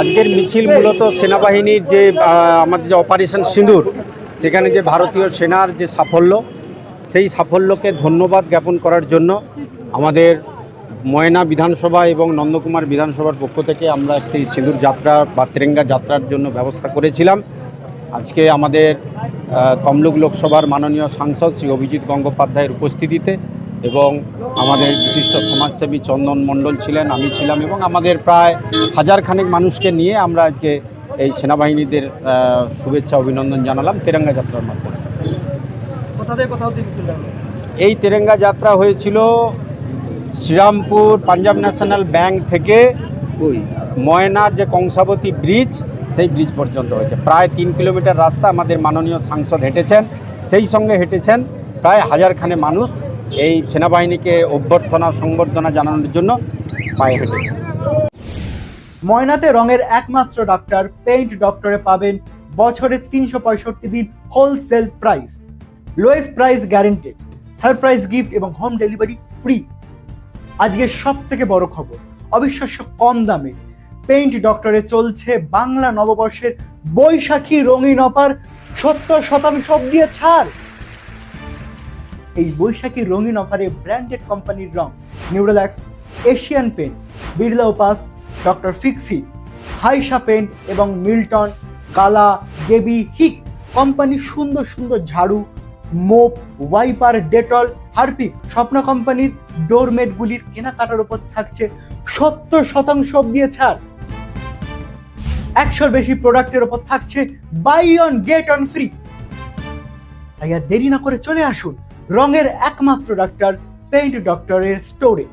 আজকের মিছিল মূলত সেনাবাহিনীর যে আমাদের যে অপারেশন সিঁদুর, সেখানে যে ভারতীয় সেনার যে সাফল্য, সেই সাফল্যকে ধন্যবাদ জ্ঞাপন করার জন্য আমাদের ময়না বিধানসভা এবং নন্দকুমার বিধানসভার পক্ষ থেকে আমরা একটি সিঁদুর যাত্রা বা তেরেঙ্গা যাত্রার জন্য ব্যবস্থা করেছিলাম। আজকে আমাদের তমলুক লোকসভার মাননীয় সাংসদ শ্রী অভিজিৎ গঙ্গোপাধ্যায়ের উপস্থিতিতে এবং আমাদের বিশিষ্ট সমাজসেবী চন্দন মণ্ডল ছিলেন আমি ছিলাম এবং আমাদের প্রায় হাজার খানেক মানুষকে নিয়ে আমরা আজকে এই সেনাবাহিনীদের শুভেচ্ছা অভিনন্দন জানালাম তেরেঙ্গা যাত্রার মাধ্যমে। এই তেরেঙ্গা যাত্রা হয়েছিল শ্রীরামপুর পাঞ্জাব ন্যাশনাল ব্যাংক থেকে ময়নার যে কংসাবতী ব্রিজ সেই ব্রিজ পর্যন্ত হয়েছে। প্রায় তিন কিলোমিটার রাস্তা আমাদের মাননীয় সাংসদ হেঁটেছেন সেই সঙ্গে হেঁটেছেন প্রায় হাজারখানে মানুষ এই সেনাবাহিনীকে অভ্যর্থনা, সংবর্ধনা জানানোর জন্য পায়ে হেঁটেছেন ময়নাতে রঙের একমাত্র ডাক্তার পেইন্ট ডক্টরে পাবেন বছরে তিনশো পঁয়ষট্টি দিন wholesale price lowest price guaranteed surprise gift এবং হোম ডেলিভারি ফ্রি আজকের সব থেকে বড় খবর, অবিশ্বাস্য কম দামে পেইন্ট ডক্টরে চলছে বাংলা নববর্ষের বৈশাখী রঙিন অপার সত্তর শতাংশ অব্দি ছাড়। এই বৈশাখী রঙিন অফারে ব্র্যান্ডেড কোম্পানির রং Nerolac Asian paints, Birla Opus, doctor Fixit, হাইসা পেন এবং মিল্টন, কালা, গেবি, হিক কোম্পানির সুন্দর সুন্দর ঝাড়ু, মোপ, ওয়াইপার, ডেটল, হারপিক, স্বপ্ন কোম্পানির ডোরমেটগুলির কেনাকাটার উপর থাকছে সত্তর শতাংশ দিয়ে ছাড়। একশোর বেশি প্রোডাক্টের উপর থাকছে buy one get one free তাই আর দেরি না করে চলে আসুন রঙের একমাত্র ডাক্তার পেইন্ট ডক্টরের স্টোরে